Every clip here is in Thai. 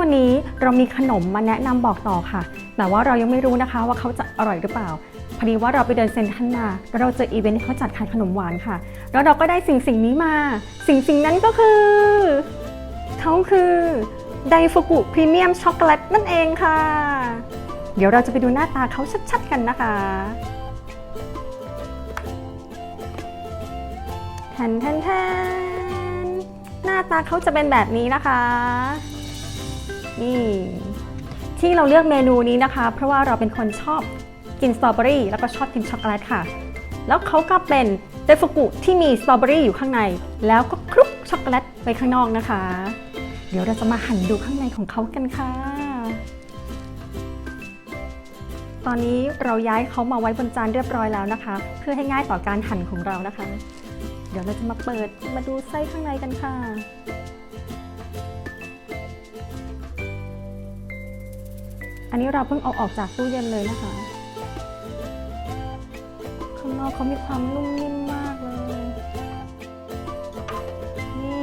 วันนี้เรามีขนมมาแนะนำบอกต่อค่ะ แต่ว่าเรายังไม่รู้นะคะว่าเขาจะอร่อยหรือเปล่า พอดีว่าเราไปเดินเซ็นทรัลมาแล้วเราเจออีเวนต์ที่เขาจัดขายขนมหวานค่ะ แล้วเราก็ได้สิ่งสิ่งนี้มา สิ่งสิ่งนั้นก็คือเขาคือไดฟุกุพรีเมียมช็อกโกแลตนั่นเองค่ะ เดี๋ยวเราจะไปดูหน้าตาเขาชัดๆกันนะคะแทนแทนแทนหน้าตาเขาจะเป็นแบบนี้นะคะ นี่ที่เราเลือกเมนูนี้นะคะ เพราะว่าเราเป็นคนชอบกินสตรอเบอรี่แล้วก็ชอบกินช็อกโกแลตค่ะ แล้วเขาก็เป็นเดฟุกุที่มีสตรอเบอรี่อยู่ข้างใน แล้วก็คลุกช็อกโกแลตไว้ข้างนอกนะคะ เดี๋ยวเราจะมาหั่นดูข้างในของเขากันค่ะ ตอนนี้เราย้ายเขามาไว้บนจานเรียบร้อยแล้วนะคะ เพื่อให้ง่ายต่อการหั่นของเรานะคะ เดี๋ยวเราจะมาเปิดมาดูไส้ข้างในกันค่ะ อันนี้เราเพิ่งเอาออกจากตู้เย็นเลยนะคะ ข้างนอกเขามีความนุ่มนิ่มมากเลย นี่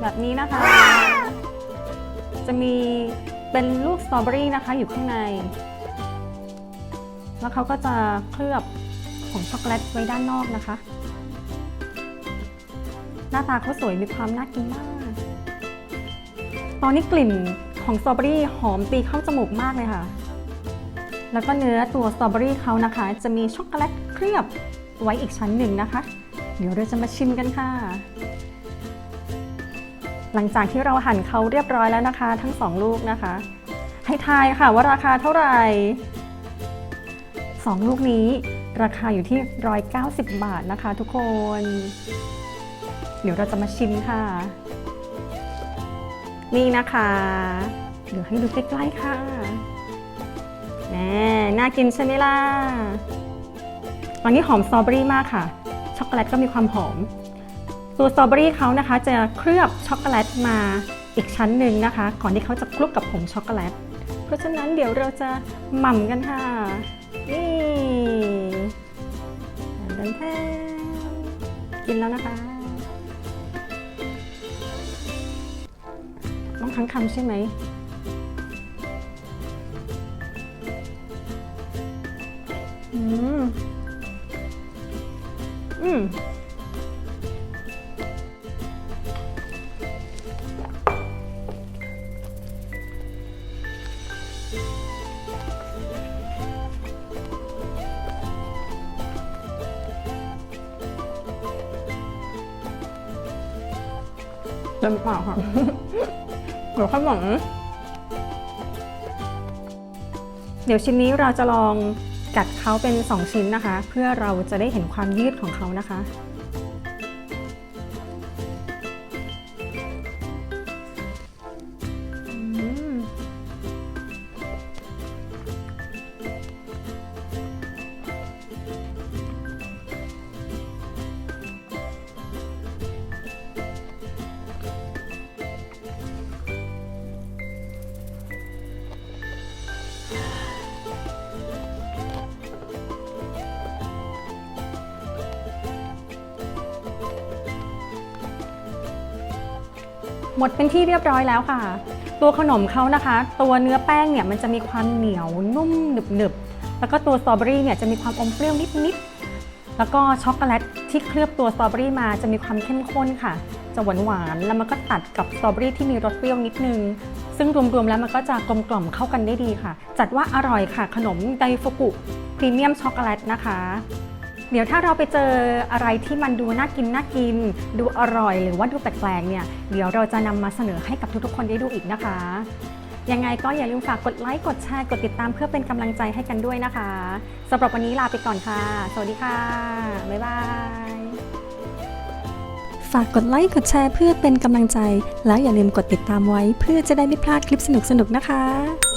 แบบนี้นะคะ จะมีเป็นลูกสตรอเบอรี่นะคะอยู่ข้างใน แล้วเขาก็จะเคลือบของช็อกโกแลตไว้ด้านนอกนะคะ หน้าตาเขาสวยมีความน่ากินมาก ตอนนี้กลิ่น ของสตรอเบอรี่หอมตีเข้าจมูกมากเลยค่ะ แล้วก็เนื้อตัวสตรอเบอรี่เขานะคะ จะมีช็อกโกแลตเคลือบไว้อีกชั้นหนึ่งนะคะ เดี๋ยวเราจะมาชิมกันค่ะ หลังจากที่เราหั่นเขาเรียบร้อยแล้วนะคะ ทั้งสองลูกนะคะ ให้ทายค่ะว่าราคาเท่าไหร่สองลูกนี้ราคาอยู่ที่ 190 บาทนะคะทุกคน เดี๋ยวเราจะมาชิมค่ะ นี่นะคะ เดี๋ยวให้ดูใกล้ๆค่ะแหมน่ากินใช่ไหมล่ะตอนนี้หอมสตรอเบอรี่มากค่ะ ช็อกโกแลตก็มีความหอม ตัวสตรอเบอรี่เขานะคะ จะเคลือบช็อกโกแลตมาอีกชั้นหนึ่งนะคะ ก่อนที่เขาจะคลุกกับผงช็อกโกแลต เพราะฉะนั้นเดี๋ยวเราจะหม่ำกันค่ะ นี่แทนแทนกินแล้วนะคะ ทั้งคำใช่ไหม อืม อืมเต็มปากค่ะ เดี๋ยวค่องเดี๋ยวชิ้นนี้เราจะลองกัดเขาเป็น 2 ชิ้นนะคะ เพื่อเราจะได้เห็นความยืดของเขานะคะ หมดเป็นที่เรียบร้อยแล้วค่ะ ตัวขนมเขานะคะ ตัวเนื้อแป้งเนี่ยมันจะมีความเหนียวนุ่มหนึบหนึบแล้วก็ตัวสตรอเบอรี่เนี่ยจะมีความอมเปรี้ยวนิดๆแล้วก็ช็อกโกแลตที่เคลือบตัวสตรอเบอรี่มาจะมีความเข้มข้นค่ะ จะหวานหวานๆแล้วมันก็ตัดกับสตรอเบอรี่ที่มีรสเปรี้ยวนิดนึง ซึ่งรวมๆแล้วมันก็จะกลมกล่อมเข้ากันได้ดีค่ะ จัดว่าอร่อยค่ะ ขนมไดฟุกุพรีเมียมช็อกโกแลตนะคะ เดี๋ยวถ้าเราไปเจออะไรที่มันดูน่ากินน่ากิน ดูอร่อย หรือว่าดูแปลกๆเนี่ยเดี๋ยวเราจะนำมาเสนอให้กับทุกๆ คนได้ดูอีกนะคะ ยังไงก็อย่าลืมฝากกดไลค์กดแชร์กดติดตามเพื่อเป็นกำลังใจให้กันด้วยนะคะสำหรับวันนี้ลาไปก่อนค่ะ สวัสดีค่ะ บ๊ายบายฝากกดไลค์กดแชร์เพื่อเป็นกำลังใจ แล้วอย่าลืมกดติดตามไว้เพื่อจะได้ไม่พลาดคลิปสนุกๆนะคะ